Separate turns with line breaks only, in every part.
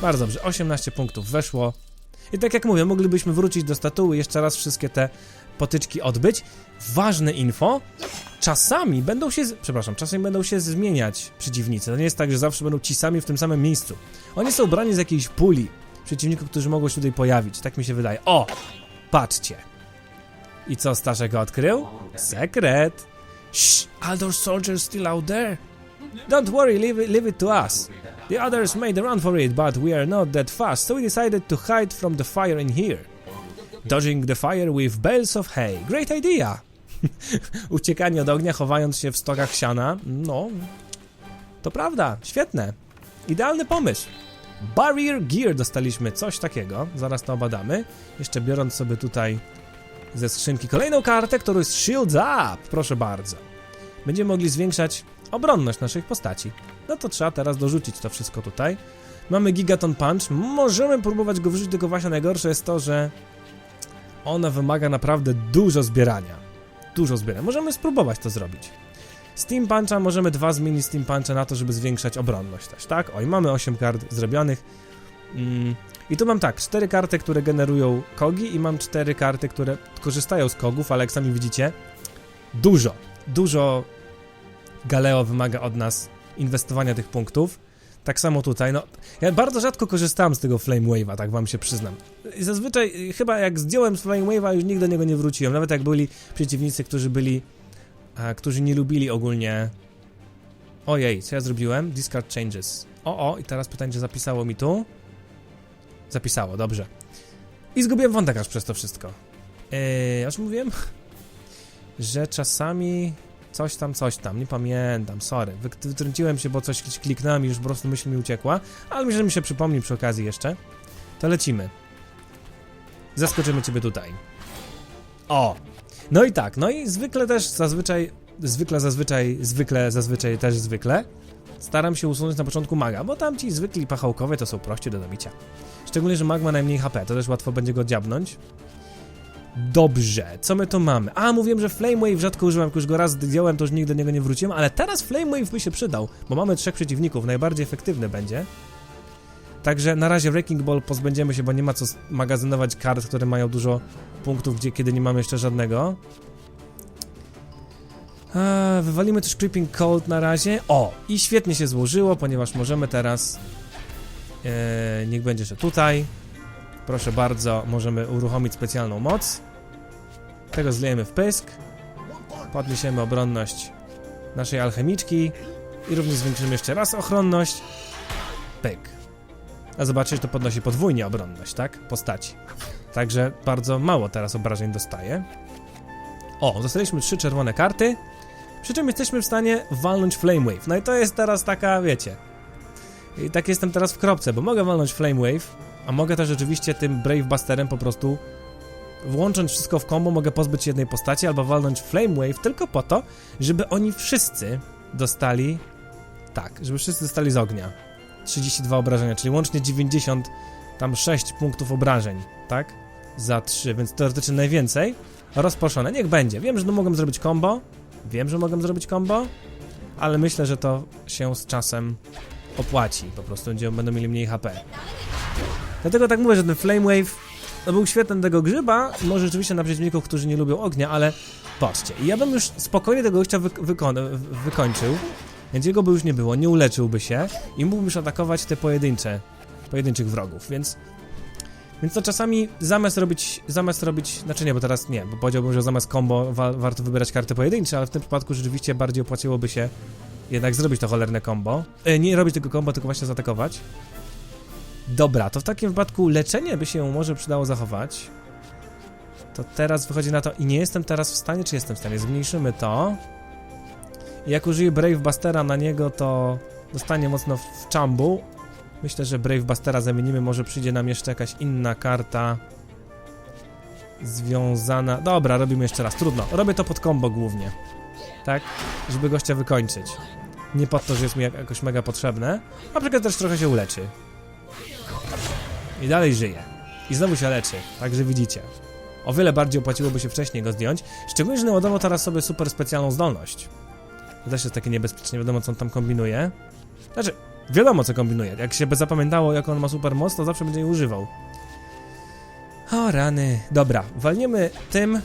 Bardzo dobrze, 18 punktów weszło. I tak jak mówię, moglibyśmy wrócić do statuły, jeszcze raz wszystkie te potyczki odbyć. Ważne info, czasami będą się, przepraszam, czasami będą się zmieniać przeciwnicy. To nie jest tak, że zawsze będą ci sami w tym samym miejscu. Oni są brani z jakiejś puli przeciwników, którzy mogą się tutaj pojawić. Tak mi się wydaje. O! Patrzcie. I co Staszek odkrył? Sekret. Shh, Aldor soldiers still out there. Don't worry, leave it, leave it to us. The others made a run for it, but we are not that fast, so we decided to hide from the fire in here. Dodging the fire with bales of hay. Great idea! Uciekanie od ognia, chowając się w stokach siana. No, to prawda, świetne. Idealny pomysł. Barrier Gear dostaliśmy, coś takiego. Zaraz to obadamy. Jeszcze biorąc sobie tutaj ze skrzynki kolejną kartę, którą jest Shields Up. Proszę bardzo. Będziemy mogli zwiększać obronność naszych postaci. No to trzeba teraz dorzucić to wszystko tutaj. Mamy Gigaton Punch. Możemy próbować go wrzucić, tylko właśnie najgorsze jest to, że ona wymaga naprawdę dużo zbierania. Dużo zbierania. Możemy spróbować to zrobić. Steam Puncha możemy dwa zmienić Steam Puncha na to, żeby zwiększać obronność też, tak? Oj, mamy 8 kart zrobionych. Mm. I tu mam tak, 4 karty, które generują kogi i mam 4 karty, które korzystają z kogów, ale jak sami widzicie, dużo, dużo Galeo wymaga od nas inwestowania tych punktów. Tak samo tutaj, no, ja bardzo rzadko korzystałem z tego Flame Wave'a, tak wam się przyznam. I Zazwyczaj, y, chyba jak zdjąłem z Flame Wave'a, już nigdy do niego nie wróciłem, nawet jak byli przeciwnicy, którzy byli, a, którzy nie lubili ogólnie... Ojej, co ja zrobiłem? Discard changes. O, o, i teraz pytanie, czy zapisało mi tu? Zapisało, dobrze. I zgubiłem wątek aż przez to wszystko. Eee, aż mówiłem? Że czasami coś tam, coś tam, nie pamiętam, sorry. Wy- Wytrąciłem się, bo coś kliknąłem i już po prostu myśl mi uciekła, ale myślę, że mi się przypomni przy okazji jeszcze. To lecimy. Zaskoczymy ciebie tutaj. O! No i tak, no i zwykle też, zazwyczaj, zwykle, zazwyczaj, zwykle, zazwyczaj też zwykle staram się usunąć na początku maga, bo tam ci zwykli pachołkowie to są prości do dobicia. Szczególnie, że mag ma najmniej HP, to też łatwo będzie go dziabnąć. Dobrze, co my tu mamy? A, mówiłem, że Flame Wave rzadko używam, już go raz zdjąłem, to już nigdy do niego nie wróciłem, ale teraz Flame Wave by się przydał, bo mamy trzech przeciwników, najbardziej efektywny będzie. Także na razie Wrecking Ball pozbędziemy się, bo nie ma co magazynować kart, które mają dużo punktów, gdzie kiedy nie mamy jeszcze żadnego. A, wywalimy też Creeping Cold na razie. O, i świetnie się złożyło, ponieważ możemy teraz... E, niech będzie, że tutaj. Proszę bardzo, możemy uruchomić specjalną moc. Tego zlejemy w pysk. Podniesiemy obronność naszej alchemiczki. I również zwiększymy jeszcze raz ochronność. Pyk. A zobaczysz, to podnosi podwójnie obronność, tak? Postaci. Także bardzo mało teraz obrażeń dostaje. O, dostaliśmy trzy czerwone karty. Przy czym jesteśmy w stanie walnąć Flame Wave. No i to jest teraz taka, wiecie. I tak jestem teraz w kropce, bo mogę walnąć Flame Wave, a mogę też rzeczywiście tym Brave Busterem po prostu włącząc wszystko w combo, mogę pozbyć się jednej postaci albo walnąć Flame Wave tylko po to, żeby oni wszyscy dostali. Tak, żeby wszyscy dostali z ognia. 32 obrażenia, czyli łącznie 90, tam 6 punktów obrażeń, tak? Za 3, więc teoretycznie najwięcej. Rozproszone, niech będzie. Wiem, że no mogę zrobić combo. Wiem, że mogę zrobić combo, ale myślę, że to się z czasem opłaci. Po prostu będą mieli mniej HP. Dlatego tak mówię, że ten Flame Wave no był świetny tego grzyba, może rzeczywiście na przeciwników, którzy nie lubią ognia, ale patrzcie, ja bym już spokojnie tego gościa wy- wykończył, więc jego by już nie było, nie uleczyłby się i mógłby już atakować te pojedyncze, pojedynczych wrogów, więc więc to czasami zamiast robić, zamiast robić, znaczy nie, bo teraz nie, bo powiedziałbym, że zamiast combo wa warto wybierać karty pojedyncze, ale w tym przypadku rzeczywiście bardziej opłaciłoby się jednak zrobić to cholerne combo. E, nie robić tego combo, tylko właśnie zaatakować. Dobra, to w takim wypadku leczenie by się może przydało zachować. To teraz wychodzi na to i nie jestem teraz w stanie, czy jestem w stanie? Zmniejszymy to. I jak użyję Brave Bustera na niego, to dostanie mocno w czambu. Myślę, że Brave Bustera zamienimy, może przyjdzie nam jeszcze jakaś inna karta związana... Dobra, robimy jeszcze raz, trudno. Robię to pod combo głównie. Tak? Żeby gościa wykończyć. Nie pod to, że jest mi jak- jakoś mega potrzebne. A przykład też trochę się uleczy. I dalej żyje. I znowu się leczy, także widzicie. O wiele bardziej opłaciłoby się wcześniej go zdjąć, szczególnie, że naładował teraz sobie super specjalną zdolność. To też jest takie niebezpieczne, nie wiadomo co on tam kombinuje. Znaczy, Wiadomo, co kombinuje. Jak się by zapamiętało, jak on ma super moc, to zawsze będzie jej używał. O rany. Dobra, walniemy tym,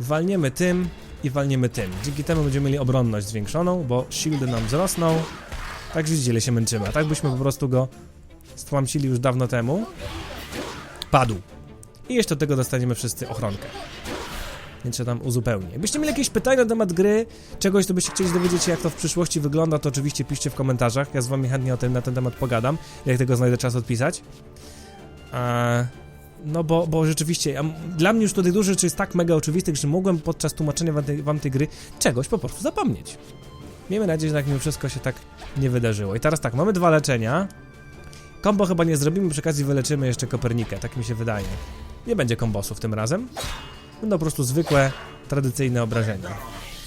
walniemy tym i walniemy tym. Dzięki temu będziemy mieli obronność zwiększoną, bo shieldy nam wzrosną. Tak widzicie, się męczymy. A tak byśmy po prostu go stłamsili już dawno temu. Padł. I jeszcze do tego dostaniemy wszyscy ochronkę. Więc się tam uzupełni. Jakbyście mieli jakieś pytania na temat gry, czegoś, co byście chcieli dowiedzieć się, jak to w przyszłości wygląda, to oczywiście piszcie w komentarzach. Ja z wami chętnie o tym, na ten temat pogadam, jak tego znajdę czas odpisać. Eee, no bo, bo rzeczywiście, ja, dla mnie już tutaj dużo rzeczy jest tak mega oczywistych, że mogłem podczas tłumaczenia wam tej, wam tej gry czegoś po prostu zapomnieć. Miejmy nadzieję, że tak mimo wszystko się tak nie wydarzyło. I teraz tak, mamy dwa leczenia. Kombo chyba nie zrobimy, przy okazji wyleczymy jeszcze Kopernikę, tak mi się wydaje. Nie będzie kombosów tym razem. Będą po prostu zwykłe, tradycyjne obrażenia.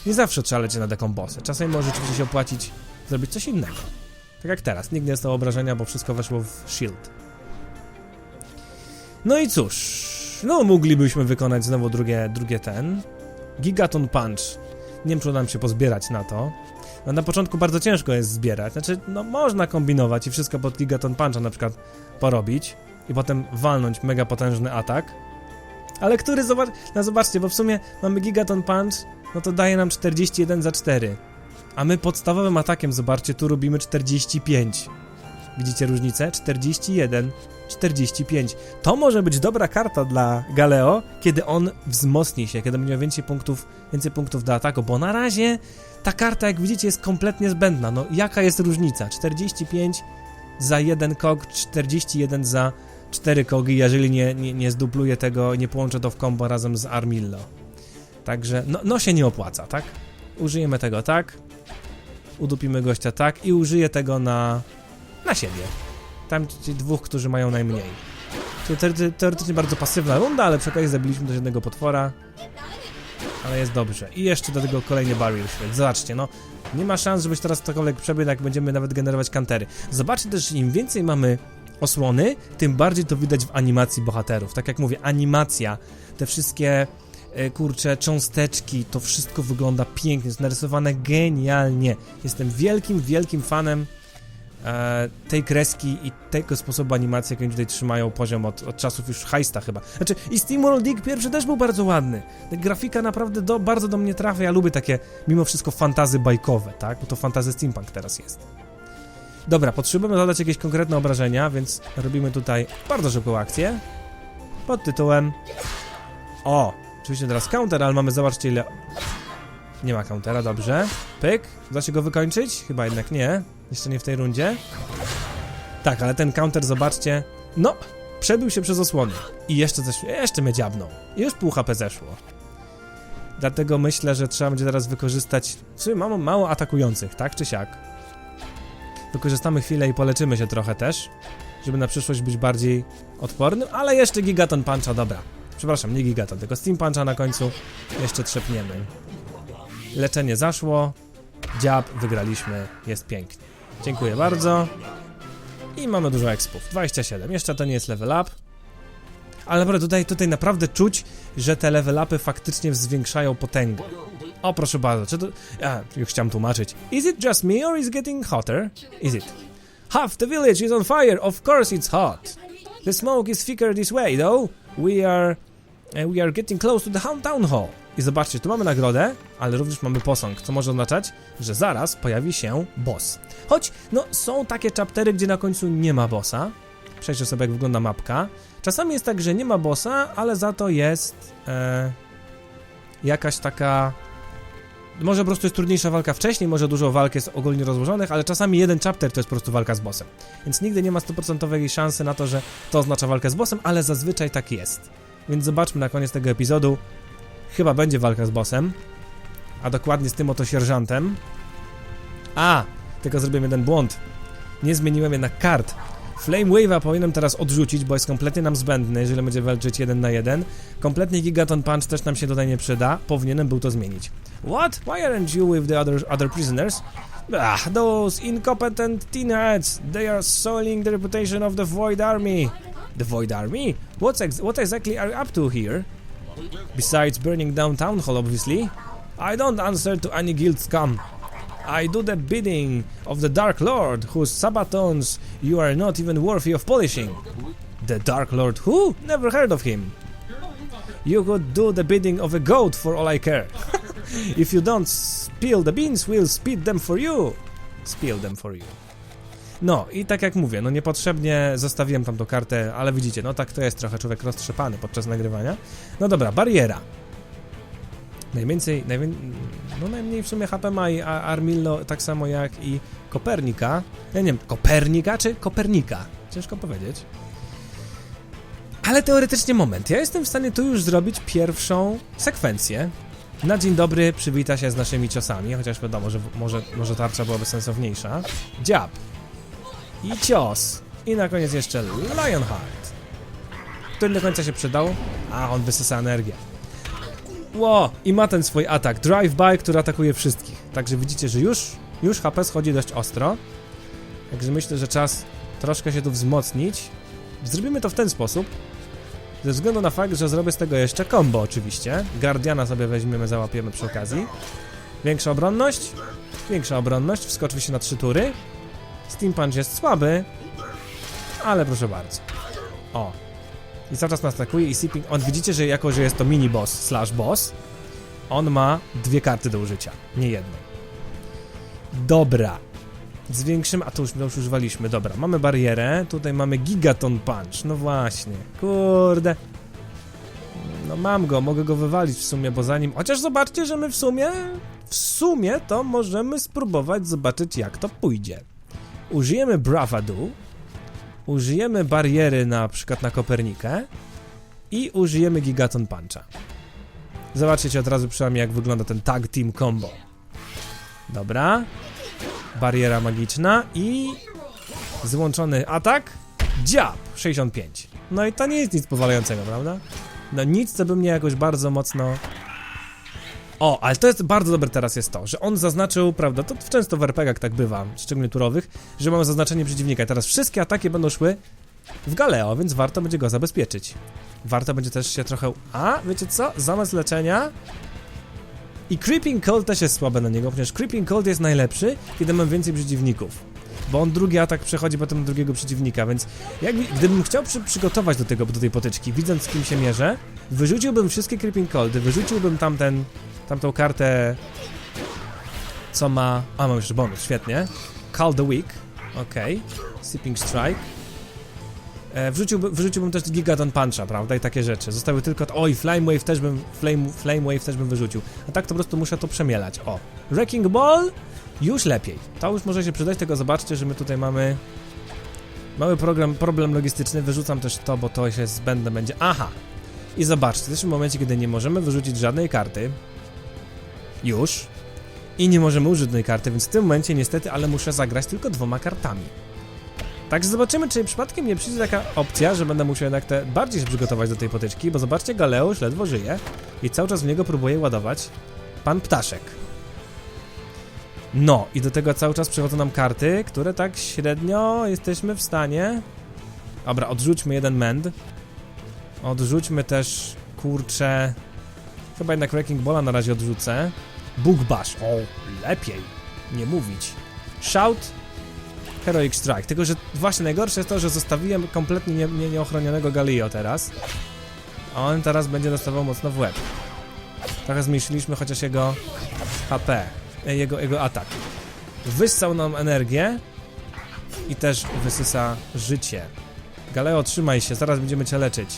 Nie zawsze trzeba lecieć na dekombosy. Czasami może rzeczywiście się opłacić zrobić coś innego. Tak jak teraz. Nikt nie dostał obrażenia, bo wszystko weszło w shield. No i cóż, no moglibyśmy wykonać znowu drugie, drugie ten. Gigaton Punch. Nie wiem, czy uda nam się pozbierać na to. No na początku bardzo ciężko jest zbierać. Znaczy, no można kombinować i wszystko pod Gigaton Puncha na przykład porobić i potem walnąć mega potężny atak. Ale który, zobacz, no zobaczcie, bo w sumie mamy Gigaton Punch, no to daje nam 41 za 4. A my podstawowym atakiem, zobaczcie, tu robimy 45. Widzicie różnicę? 41, 45. To może być dobra karta dla Galeo, kiedy on wzmocni się, kiedy będzie miał więcej punktów, więcej punktów do ataku, bo na razie ta karta, jak widzicie, jest kompletnie zbędna. No, jaka jest różnica? 45 za jeden kog, 41 za 4 kogi, jeżeli nie, nie, nie zdupluję tego, nie połączę to w combo razem z Armillo. Także, no, no się nie opłaca, tak? Użyjemy tego tak, udupimy gościa tak i użyję tego na, na siebie. Tam dwóch, którzy mają najmniej. Czyli teoretycznie, teoretycznie bardzo pasywna runda, ale przy okazji zabiliśmy też jednego potwora. Ale jest dobrze. I jeszcze do tego kolejny barrier shield. Zobaczcie, no nie ma szans, żebyś teraz cokolwiek przebiegł, jak będziemy nawet generować kantery. Zobaczcie też, że im więcej mamy osłony, tym bardziej to widać w animacji bohaterów. Tak jak mówię, animacja, te wszystkie e, kurcze cząsteczki, to wszystko wygląda pięknie, jest narysowane genialnie. Jestem wielkim, wielkim fanem tej kreski i tego sposobu animacji, jak oni tutaj trzymają poziom od, od czasów już Heista chyba. Znaczy, i SteamWorld Dig pierwszy też był bardzo ładny. Grafika naprawdę do, bardzo do mnie trafia. Ja lubię takie, mimo wszystko, fantazy bajkowe, tak? Bo to fantazy steampunk teraz jest. Dobra, potrzebujemy zadać jakieś konkretne obrażenia, więc robimy tutaj bardzo szybką akcję. Pod tytułem... O! Oczywiście teraz counter, ale mamy, zobaczcie ile... Nie ma countera, dobrze. Pyk. Da się go wykończyć? Chyba jednak nie. Jeszcze nie w tej rundzie. Tak, ale ten counter, zobaczcie. No, przebił się przez osłony. I jeszcze coś, jeszcze mnie dziabnął. I już pół HP zeszło. Dlatego myślę, że trzeba będzie teraz wykorzystać... W sumie mamy mało atakujących, tak czy siak. Wykorzystamy chwilę i poleczymy się trochę też, żeby na przyszłość być bardziej odpornym, ale jeszcze Gigaton Puncha, dobra. Przepraszam, nie Gigaton, tylko Steam Puncha na końcu jeszcze trzepniemy. Leczenie zaszło, dziab, wygraliśmy, jest pięknie. Dziękuję bardzo. I mamy dużo expów, 27, jeszcze to nie jest level up. Ale naprawdę tutaj, tutaj naprawdę czuć, że te level upy faktycznie zwiększają potęgę. O, proszę bardzo, czy to... A, już chciałem tłumaczyć. Is it just me or is getting hotter? Is it? Half the village is on fire, of course it's hot. The smoke is thicker this way, though. We are... uh, We are getting close to the town hall. I zobaczcie, tu mamy nagrodę, ale również mamy posąg, co może oznaczać, że zaraz pojawi się boss. Choć, no, są takie chaptery, gdzie na końcu nie ma bossa. Przejdźcie sobie, jak wygląda mapka. Czasami jest tak, że nie ma bossa, ale za to jest e, jakaś taka. Może po prostu jest trudniejsza walka wcześniej, może dużo walk jest ogólnie rozłożonych, ale czasami jeden chapter to jest po prostu walka z bossem. Więc nigdy nie ma stuprocentowej szansy na to, że to oznacza walkę z bossem, ale zazwyczaj tak jest. Więc zobaczmy na koniec tego epizodu. Chyba będzie walka z bossem, a dokładnie z tym oto sierżantem. A, tylko zrobiłem jeden błąd. Nie zmieniłem jednak kart. Flame Wave'a powinienem teraz odrzucić, bo jest kompletnie nam zbędny, jeżeli będzie walczyć jeden na jeden. Kompletnie Gigaton Punch też nam się tutaj nie przyda. Powinienem był to zmienić. What? Why aren't you with the other, other prisoners? Ah, those incompetent teenheads. They are soiling the reputation of the Void Army. The Void Army? What's ex what exactly are you up to here? Besides burning down Town Hall, obviously. I don't answer to any guild scum. I do the bidding of the Dark Lord, whose sabatons you are not even worthy of polishing. The Dark Lord who? Never heard of him. You could do the bidding of a goat for all I care. If you don't spill the beans, we'll speed them for you. Spill them for you. No i tak jak mówię, no niepotrzebnie zostawiłem tam tą kartę, ale widzicie, no tak to jest trochę człowiek roztrzepany podczas nagrywania. No dobra, bariera. Najwięcej, najwię... no najmniej w sumie HP ma i Armillo tak samo jak i Kopernika. Ja nie wiem, Kopernika czy Kopernika? Ciężko powiedzieć. Ale teoretycznie moment, ja jestem w stanie tu już zrobić pierwszą sekwencję. Na dzień dobry przywita się z naszymi ciosami, chociaż wiadomo, że może, może tarcza byłaby sensowniejsza. Dziab. I cios. I na koniec jeszcze Lionheart. Który do końca się przydał? A, on wysysa energię. Ło, i ma ten swój atak, drive-by, który atakuje wszystkich. Także widzicie, że już, już HP schodzi dość ostro. Także myślę, że czas troszkę się tu wzmocnić. Zrobimy to w ten sposób. Ze względu na fakt, że zrobię z tego jeszcze combo oczywiście. Guardiana sobie weźmiemy, załapiemy przy okazji. Większa obronność. Większa obronność, wskoczył się na trzy tury. Steam Punch jest słaby, ale proszę bardzo. O. I cały czas nas atakuje i Sipping... On widzicie, że jako, że jest to mini boss slash boss, on ma dwie karty do użycia, nie jedną. Dobra. Zwiększymy... A to już, to już używaliśmy, dobra. Mamy barierę, tutaj mamy Gigaton Punch, no właśnie. Kurde. No mam go, mogę go wywalić w sumie, bo zanim... Chociaż zobaczcie, że my w sumie... W sumie to możemy spróbować zobaczyć, jak to pójdzie. Użyjemy Bravadu, użyjemy bariery na przykład na Kopernikę i użyjemy Gigaton Puncha. Zobaczycie od razu przynajmniej jak wygląda ten tag team combo. Dobra. Bariera magiczna i złączony atak. Dziab 65. No i to nie jest nic powalającego, prawda? No nic, co by mnie jakoś bardzo mocno... O, ale to jest bardzo dobre teraz jest to, że on zaznaczył, prawda, to często w RPGach tak bywa, szczególnie turowych, że mamy zaznaczenie przeciwnika i teraz wszystkie ataki będą szły w Galeo, więc warto będzie go zabezpieczyć. Warto będzie też się trochę... A, wiecie co? Zamiast leczenia... I Creeping Cold też jest słabe na niego, ponieważ Creeping Cold jest najlepszy, kiedy mam więcej przeciwników. Bo on drugi atak przechodzi potem na drugiego przeciwnika, więc jakby, gdybym chciał przy, przygotować do tego, do tej potyczki, widząc z kim się mierzę, wyrzuciłbym wszystkie Creeping Coldy, wyrzuciłbym tamten, tamtą kartę, co ma... A, mam jeszcze bonus, świetnie. Call the Week, okej. Sipping Strike. E, wrzuciłbym, wrzuciłbym też Gigaton Puncha, prawda, i takie rzeczy. Zostały tylko... Oj, Flame Wave też bym... Flame, Flame Wave też bym wyrzucił. A tak to po prostu muszę to przemielać. O. Wrecking Ball już lepiej. To już może się przydać, tego zobaczcie, że my tutaj mamy... Mały program, problem logistyczny, wyrzucam też to, bo to się zbędne będzie. Aha! I zobaczcie, w tym momencie, kiedy nie możemy wyrzucić żadnej karty, już, i nie możemy użyć żadnej karty, więc w tym momencie niestety, ale muszę zagrać tylko dwoma kartami. Także zobaczymy, czy przypadkiem nie przyjdzie taka opcja, że będę musiał jednak te bardziej się przygotować do tej potyczki, bo zobaczcie, Galeusz ledwo żyje i cały czas w niego próbuje ładować pan Ptaszek. No, i do tego cały czas przychodzą nam karty, które tak średnio jesteśmy w stanie... Dobra, odrzućmy jeden mend. Odrzućmy też, kurczę... Chyba jednak Wrecking Balla na razie odrzucę. Bug Bash, o, lepiej nie mówić. Shout, Heroic Strike. Tylko, że właśnie najgorsze jest to, że zostawiłem kompletnie nie, nie, nieochronionego Galio teraz. A on teraz będzie dostawał mocno w łeb. Trochę zmniejszyliśmy chociaż jego HP, e, jego, jego atak. Wyssał nam energię i też wysysa życie. Galeo, trzymaj się, zaraz będziemy cię leczyć.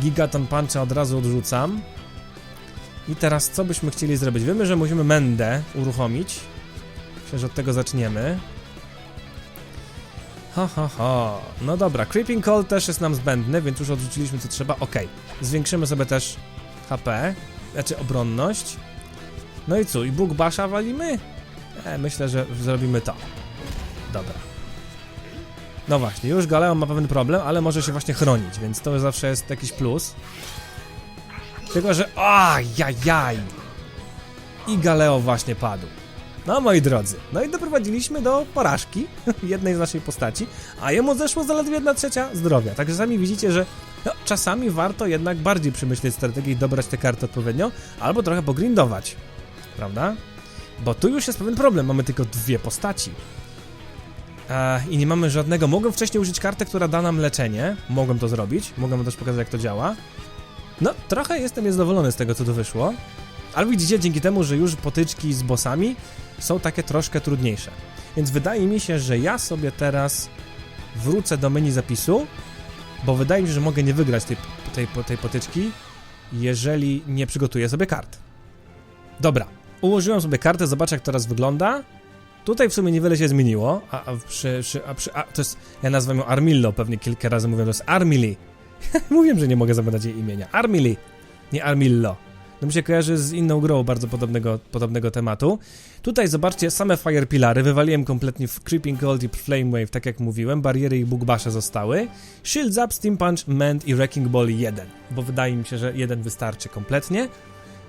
Gigaton Puncha od razu odrzucam. I teraz co byśmy chcieli zrobić? Wiemy, że musimy Mendę uruchomić. Myślę, że od tego zaczniemy. Ha, ha, ha. No dobra, Creeping Cold też jest nam zbędny, więc już odrzuciliśmy co trzeba. Okej, zwiększymy sobie też HP, znaczy obronność. No i co, i Bóg Basha walimy? E, myślę, że zrobimy to. Dobra. No właśnie, już Galeon ma pewien problem, ale może się właśnie chronić, więc to zawsze jest jakiś plus. Tylko, że... Ajajaj! I Galeo właśnie padł. No moi drodzy, no i doprowadziliśmy do porażki jednej z naszej postaci, a jemu zeszło zaledwie jedna trzecia zdrowia. Także sami widzicie, że no, czasami warto jednak bardziej przemyśleć strategię i dobrać te karty odpowiednio, albo trochę pogrindować, prawda? Bo tu już jest pewien problem, mamy tylko dwie postaci. E, I nie mamy żadnego. Mogłem wcześniej użyć kartę, która da nam leczenie. Mogłem to zrobić. Mogłem też pokazać, jak to działa. No, trochę jestem niezadowolony z tego, co tu wyszło. Ale widzicie, dzięki temu, że już potyczki z bossami są takie troszkę trudniejsze. Więc wydaje mi się, że ja sobie teraz wrócę do menu zapisu, bo wydaje mi się, że mogę nie wygrać tej, tej, tej potyczki, jeżeli nie przygotuję sobie kart. Dobra, ułożyłem sobie kartę, zobaczę jak teraz wygląda. Tutaj w sumie niewiele się zmieniło, a, a, przy, przy, a, przy, a to jest, ja nazywam ją Armillo, pewnie kilka razy mówię, to jest Armili. Mówiłem, że nie mogę zapamiętać jej imienia. Armili, nie Armillo. No mi się kojarzy z inną grą bardzo podobnego, podobnego tematu. Tutaj zobaczcie, same Fire Pilary, wywaliłem kompletnie w Creeping Cold i Flame Wave, tak jak mówiłem, bariery i bugbasze zostały. Shields Up, Steam Punch, Mend i Wrecking Ball 1, bo wydaje mi się, że jeden wystarczy kompletnie.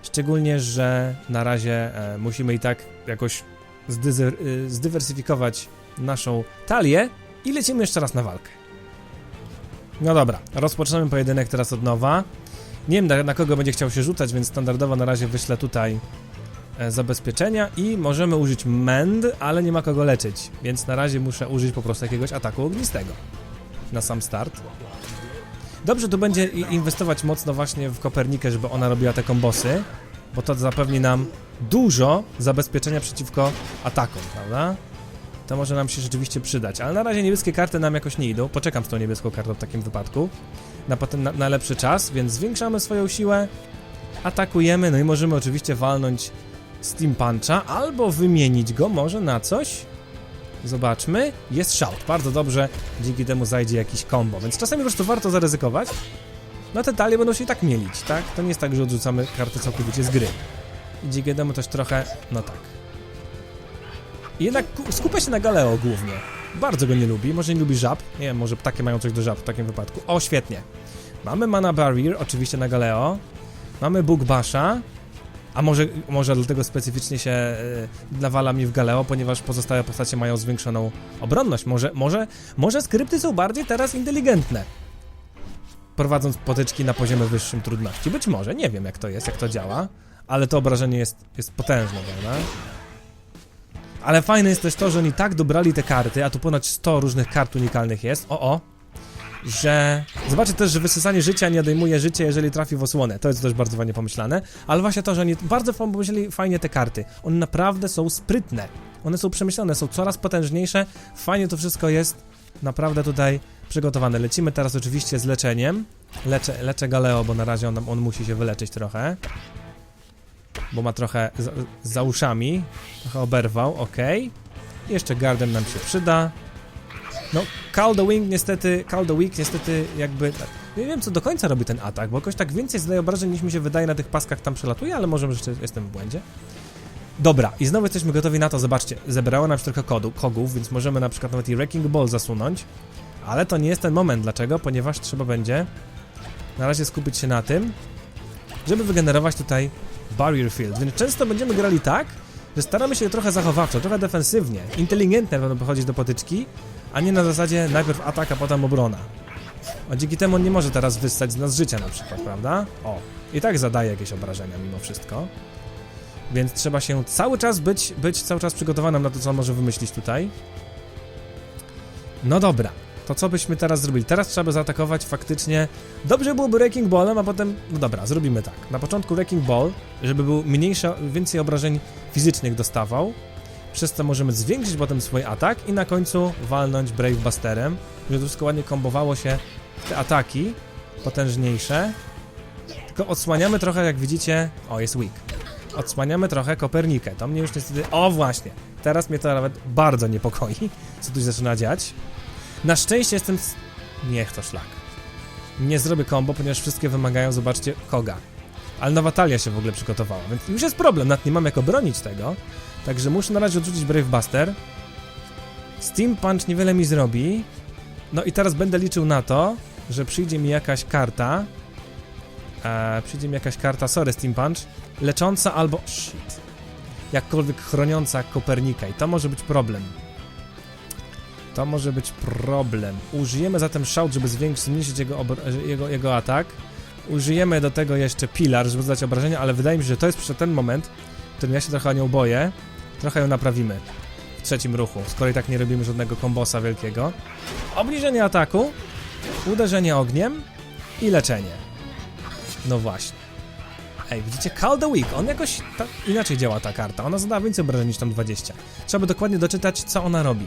Szczególnie, że na razie e, musimy i tak jakoś zdyzer, y, zdywersyfikować naszą talię i lecimy jeszcze raz na walkę. No dobra, rozpoczynamy pojedynek teraz od nowa. Nie wiem na, na kogo będzie chciał się rzucać, więc standardowo na razie wyślę tutaj e, zabezpieczenia i możemy użyć mend, ale nie ma kogo leczyć, więc na razie muszę użyć po prostu jakiegoś ataku ognistego na sam start. Dobrze tu będzie inwestować mocno właśnie w Kopernikę, żeby ona robiła te kombosy, bo to zapewni nam dużo zabezpieczenia przeciwko atakom, prawda? To może nam się rzeczywiście przydać, ale na razie niebieskie karty nam jakoś nie idą. Poczekam z tą niebieską kartą w takim wypadku na potem na, na lepszy czas, więc zwiększamy swoją siłę, atakujemy, no i możemy oczywiście walnąć Steam Puncha, albo wymienić go może na coś. Zobaczmy, jest shout, bardzo dobrze, dzięki temu zajdzie jakiś combo, więc czasami po prostu warto zaryzykować. No te talie będą się i tak mielić, tak? To nie jest tak, że odrzucamy karty całkowicie z gry. I dzięki temu też trochę, no tak. Jednak ku- skupia się na Galeo głównie. Bardzo go nie lubi, może nie lubi żab. Nie wiem, może ptaki mają coś do żab w takim wypadku. O, świetnie. Mamy Mana Barrier, oczywiście na Galeo. Mamy Bug Basha. A może, może dlatego specyficznie się yy, nawala mi w Galeo, ponieważ pozostałe postacie mają zwiększoną obronność. Może, może, może skrypty są bardziej teraz inteligentne. Prowadząc potyczki na poziomie wyższym trudności. Być może, nie wiem jak to jest, jak to działa. Ale to obrażenie jest, jest potężne, prawda? Ale fajne jest też to, że oni tak dobrali te karty, a tu ponad 100 różnych kart unikalnych jest. O, o. Że. Zobaczcie też, że wysysanie życia nie odejmuje życia, jeżeli trafi w osłonę. To jest też bardzo fajnie pomyślane. Ale właśnie to, że oni bardzo pomyśleli fajnie te karty. One naprawdę są sprytne. One są przemyślane, są coraz potężniejsze. Fajnie to wszystko jest naprawdę tutaj przygotowane. Lecimy teraz oczywiście z leczeniem. Leczę, leczę Galeo, bo na razie on, on musi się wyleczyć trochę. Bo ma trochę za, za uszami. Trochę oberwał, ok. Jeszcze Garden nam się przyda. No, Call the Wing niestety, Call the Weak niestety jakby... Nie wiem, co do końca robi ten atak, bo jakoś tak więcej zadaje obrażeń niż mi się wydaje na tych paskach tam przelatuje, ale może jeszcze jestem w błędzie. Dobra, i znowu jesteśmy gotowi na to, zobaczcie, zebrało nam trochę kogów, więc możemy na przykład nawet i Wrecking Ball zasunąć, ale to nie jest ten moment, dlaczego? Ponieważ trzeba będzie na razie skupić się na tym, żeby wygenerować tutaj Barrier Field, więc często będziemy grali tak, że staramy się trochę zachowawczo, trochę defensywnie, inteligentnie będą podchodzić do potyczki, a nie na zasadzie najpierw atak, a potem obrona. A dzięki temu on nie może teraz wyssać z nas życia na przykład, prawda? O, i tak zadaje jakieś obrażenia mimo wszystko. Więc trzeba się cały czas być, być cały czas przygotowanym na to, co on może wymyślić tutaj. No dobra, to co byśmy teraz zrobili? Teraz trzeba by zaatakować faktycznie... Dobrze byłoby Wrecking Ballem, a potem... No dobra, zrobimy tak. Na początku Wrecking Ball, żeby był mniejsza, więcej obrażeń fizycznych dostawał, przez co możemy zwiększyć potem swój atak i na końcu walnąć Brave Busterem, żeby to wszystko ładnie kombowało się te ataki potężniejsze. Tylko odsłaniamy trochę, jak widzicie... O, jest weak. Odsłaniamy trochę Kopernikę. To mnie już niestety... O, właśnie! Teraz mnie to nawet bardzo niepokoi, co tu się zaczyna dziać. Na szczęście jestem... Niech to szlak. Nie zrobię combo, ponieważ wszystkie wymagają, zobaczcie, koga. Ale nowa talia się w ogóle przygotowała, więc już jest problem, nad nie mam jak obronić tego. Także muszę na razie odrzucić Brave Buster. Steam Punch niewiele mi zrobi. No i teraz będę liczył na to, że przyjdzie mi jakaś karta. E, przyjdzie mi jakaś karta, sorry Steam Punch, lecząca albo... Shit. Jakkolwiek chroniąca Kopernika i to może być problem. To może być problem. Użyjemy zatem shout, żeby zwiększyć, zmniejszyć jego, jego, jego atak. Użyjemy do tego jeszcze pilar, żeby zadać obrażenia, ale wydaje mi się, że to jest przecież ten moment, w którym ja się trochę o nią boję. Trochę ją naprawimy w trzecim ruchu, skoro i tak nie robimy żadnego kombosa wielkiego. Obniżenie ataku, uderzenie ogniem i leczenie. No właśnie. Ej, widzicie? Call the Weak. On jakoś tak inaczej działa ta karta. Ona zada więcej obrażeń niż tam 20. Trzeba by dokładnie doczytać, co ona robi.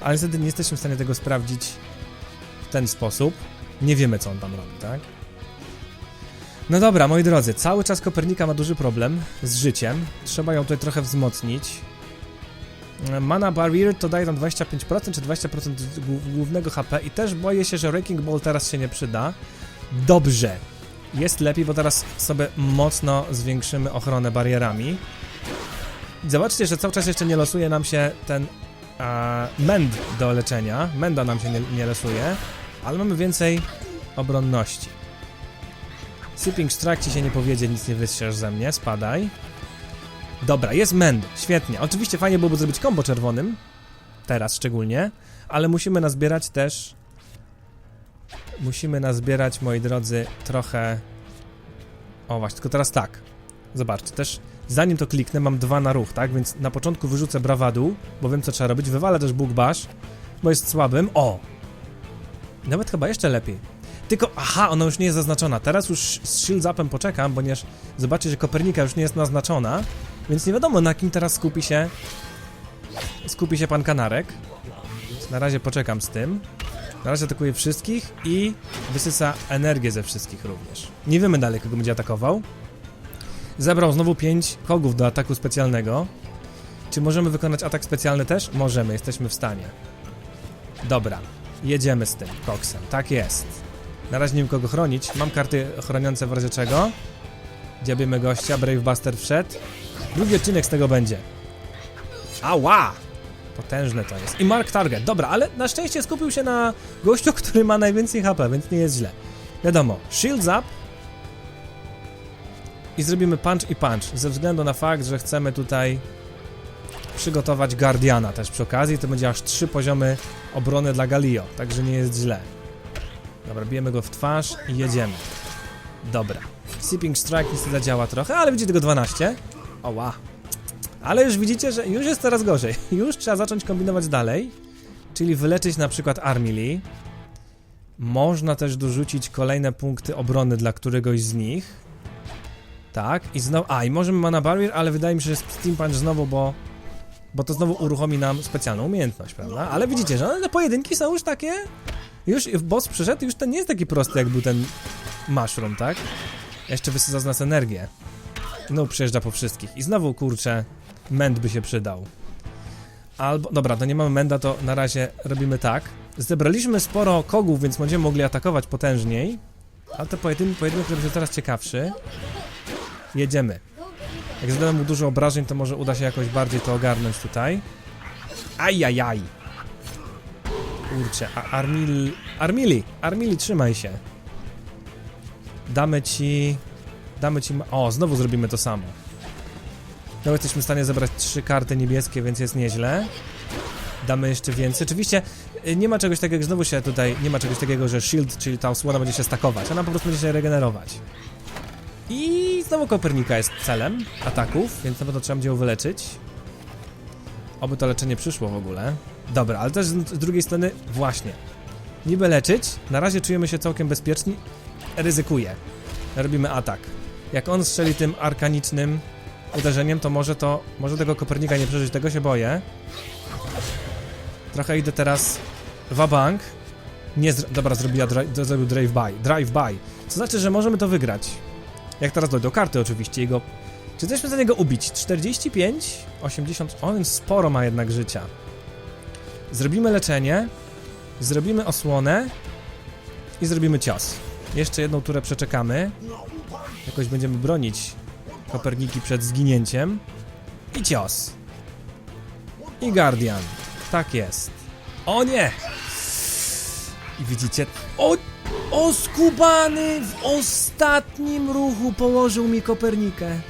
Ale niestety nie jesteśmy w stanie tego sprawdzić w ten sposób. Nie wiemy, co on tam robi, tak? No dobra, moi drodzy, cały czas Kopernika ma duży problem z życiem. Trzeba ją tutaj trochę wzmocnić. Mana Barrier to daje tam 25% czy 20% głó- głównego HP i też boję się, że Wrecking Ball teraz się nie przyda. Dobrze. Jest lepiej, bo teraz sobie mocno zwiększymy ochronę barierami. Zobaczcie, że cały czas jeszcze nie losuje nam się ten a, mend do leczenia. Menda nam się nie, nie losuje, ale mamy więcej obronności. Sipping Strike ci się nie powiedzie, nic nie wystrzeż ze mnie, spadaj. Dobra, jest mend, świetnie. Oczywiście fajnie byłoby zrobić combo czerwonym, teraz szczególnie, ale musimy nazbierać też... Musimy nazbierać, moi drodzy, trochę... O właśnie, tylko teraz tak. Zobaczcie, też zanim to kliknę, mam dwa na ruch, tak? Więc na początku wyrzucę brawadu, bo wiem co trzeba robić. Wywalę też Bóg Bash, bo jest słabym. O! Nawet chyba jeszcze lepiej. Tylko, aha, ona już nie jest zaznaczona. Teraz już z Shield Upem poczekam, ponieważ zobaczcie, że Kopernika już nie jest naznaczona, więc nie wiadomo na kim teraz skupi się skupi się pan Kanarek. Na razie poczekam z tym. Na razie atakuje wszystkich i wysysa energię ze wszystkich również. Nie wiemy dalej, kogo będzie atakował. Zebrał znowu 5 kogów do ataku specjalnego. Czy możemy wykonać atak specjalny też? Możemy, jesteśmy w stanie. Dobra, jedziemy z tym koksem. Tak jest. Na razie nie wiem kogo chronić. Mam karty chroniące w razie czego. Dziabiemy gościa, Brave Buster wszedł. Drugi odcinek z tego będzie. Ała! Potężne to jest. I Mark Target. Dobra, ale na szczęście skupił się na gościu, który ma najwięcej HP, więc nie jest źle. Wiadomo, shields up. I zrobimy punch i punch. Ze względu na fakt, że chcemy tutaj przygotować Guardiana też przy okazji. To będzie aż trzy poziomy obrony dla Galio, także nie jest źle. Dobra, bijemy go w twarz i jedziemy. Dobra. Sipping Strike niestety zadziała trochę, ale będzie tylko 12. Oła. Ale już widzicie, że już jest coraz gorzej. Już trzeba zacząć kombinować dalej. Czyli wyleczyć na przykład Armili. Można też dorzucić kolejne punkty obrony dla któregoś z nich. Tak, i znowu. A, i możemy Mana Barrier, ale wydaje mi się, że Steam Punch znowu, bo. Bo to znowu uruchomi nam specjalną umiejętność, prawda? Ale widzicie, że te pojedynki są już takie. Już boss przyszedł, już ten nie jest taki prosty, jak był ten Mushroom, tak? Jeszcze wysysa z nas energię. No, przejeżdża po wszystkich. I znowu, kurczę, mend by się przydał. Albo, dobra, to nie mamy menda, to na razie robimy tak. Zebraliśmy sporo kogów, więc będziemy mogli atakować potężniej. Ale te pojedynek, pojedynek robi się coraz ciekawszy. Jedziemy. Jak zadamy mu dużo obrażeń, to może uda się jakoś bardziej to ogarnąć tutaj. Ajajaj. Kurczę, a Armil... Armili, Armili, trzymaj się. Damy ci... Damy ci... O, znowu zrobimy to samo. No jesteśmy w stanie zebrać trzy karty niebieskie, więc jest nieźle. Damy jeszcze więcej. Oczywiście y, nie ma czegoś takiego, znowu się tutaj, nie ma czegoś takiego, że shield, czyli ta osłona będzie się stakować. Ona po prostu będzie się regenerować. I znowu Kopernika jest celem ataków, więc na pewno trzeba będzie ją wyleczyć. Oby to leczenie przyszło w ogóle. Dobra, ale też z drugiej strony, właśnie. Niby leczyć, na razie czujemy się całkiem bezpieczni. Ryzykuję. Robimy atak. Jak on strzeli tym arkanicznym uderzeniem, to może to, może tego Kopernika nie przeżyć, tego się boję. Trochę idę teraz wabank. Nie, zro- dobra, zrobiła dri- zrobił drive by, drive by. Co znaczy, że możemy to wygrać. Jak teraz dojdą karty oczywiście, jego... Czy jesteśmy w stanie go ubić? 45? 80... On sporo ma jednak życia. Zrobimy leczenie, zrobimy osłonę i zrobimy cios. Jeszcze jedną turę przeczekamy. Jakoś będziemy bronić Koperniki przed zginięciem. I cios. I Guardian. Tak jest. O nie! I widzicie... O! O skubany! W ostatnim ruchu położył mi Kopernikę.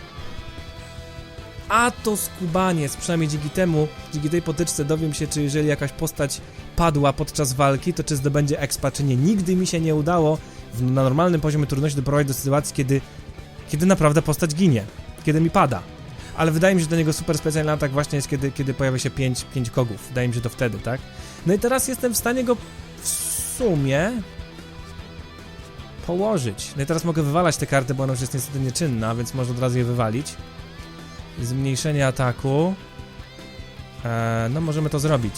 A to skubaniec, przynajmniej dzięki temu, dzięki tej potyczce dowiem się, czy jeżeli jakaś postać padła podczas walki, to czy zdobędzie expa, czy nie. Nigdy mi się nie udało w, na normalnym poziomie trudności doprowadzić do sytuacji, kiedy, kiedy naprawdę postać ginie, kiedy mi pada. ale wydaje mi się, że do niego super specjalny atak właśnie jest, kiedy, kiedy pojawia się 5 pięć kogów. Wydaje mi się to wtedy, tak? No i teraz jestem w stanie go sumie położyć. No i teraz mogę wywalać te karty, bo ona już jest niestety nieczynna, więc można od razu je wywalić. Zmniejszenie ataku. Eee, no możemy to zrobić.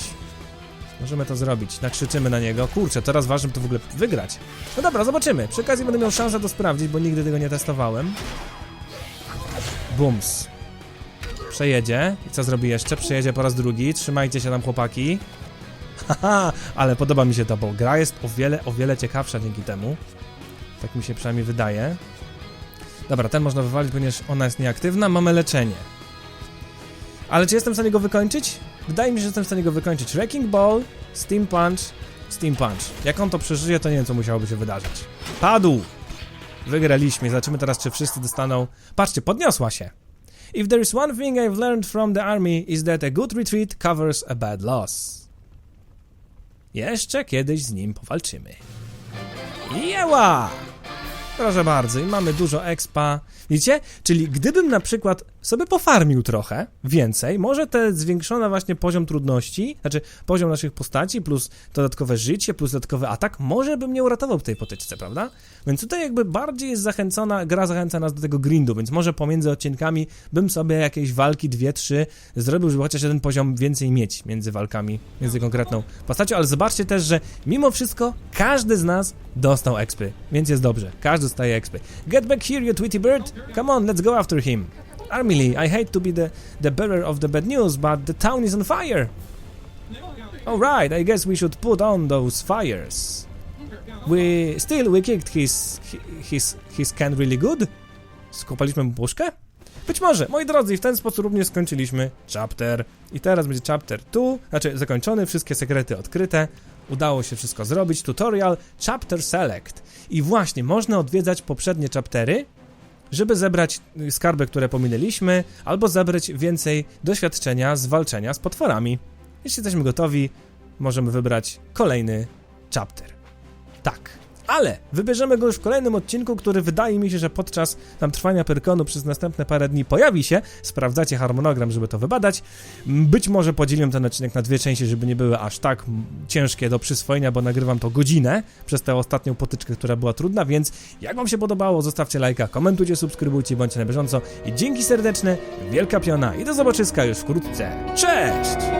Możemy to zrobić. Nakrzyczymy na niego. Kurczę, teraz ważne, to w ogóle wygrać. No dobra, zobaczymy. Przy okazji będę miał szansę to sprawdzić, bo nigdy tego nie testowałem. Bums. Przejedzie. I co zrobi jeszcze? Przejedzie po raz drugi. Trzymajcie się tam, chłopaki. Ale podoba mi się to, bo gra jest o wiele, o wiele ciekawsza dzięki temu. Tak mi się przynajmniej wydaje. Dobra, ten można wywalić, ponieważ ona jest nieaktywna. Mamy leczenie. Ale czy jestem w stanie go wykończyć? Wydaje mi się, że jestem w stanie go wykończyć. Wrecking Ball, Steam Punch, Steam Punch. Jak on to przeżyje, to nie wiem, co musiałoby się wydarzyć. Padł! Wygraliśmy. Zobaczymy teraz, czy wszyscy dostaną... Patrzcie, podniosła się. If there is one thing I've learned from the army is that a good retreat covers a bad loss. Jeszcze kiedyś z nim powalczymy. Jeła! Proszę bardzo, i mamy dużo expa. Widzicie? Czyli gdybym na przykład sobie pofarmił trochę więcej, może te zwiększone właśnie poziom trudności, znaczy poziom naszych postaci, plus dodatkowe życie, plus dodatkowy atak, może by mnie uratował w tej potyczce, prawda? Więc tutaj jakby bardziej jest zachęcona, gra zachęca nas do tego grindu, więc może pomiędzy odcinkami bym sobie jakieś walki, dwie, trzy zrobił, żeby chociaż jeden poziom więcej mieć między walkami, między konkretną postacią, ale zobaczcie też, że mimo wszystko każdy z nas dostał expy, więc jest dobrze, każdy dostaje expy. Get back here, you Tweety bird! Come on, let's go after him! Army Lee, I hate to be the, the bearer of the bad news, but the town is on fire! Alright, I guess we should put on those fires. We still we kicked his his his can really good. Skopaliśmy puszkę? Być może, moi drodzy, w ten sposób również skończyliśmy chapter. I teraz będzie chapter 2, znaczy zakończony, wszystkie sekrety odkryte. Udało się wszystko zrobić. Tutorial Chapter Select. I właśnie, można odwiedzać poprzednie chaptery, żeby zebrać y, skarby, które pominęliśmy, albo zebrać więcej doświadczenia z walczenia z potworami. Jeśli jesteśmy gotowi, możemy wybrać kolejny chapter. Tak. Ale wybierzemy go już w kolejnym odcinku, który wydaje mi się, że podczas tam trwania Pyrkonu przez następne parę dni pojawi się. Sprawdzacie harmonogram, żeby to wybadać. Być może podzieliłem ten odcinek na dwie części, żeby nie były aż tak ciężkie do przyswojenia, bo nagrywam to godzinę przez tę ostatnią potyczkę, która była trudna, więc jak wam się podobało, zostawcie lajka, komentujcie, subskrybujcie, bądźcie na bieżąco i dzięki serdeczne, wielka piona i do zobaczyska już wkrótce. Cześć!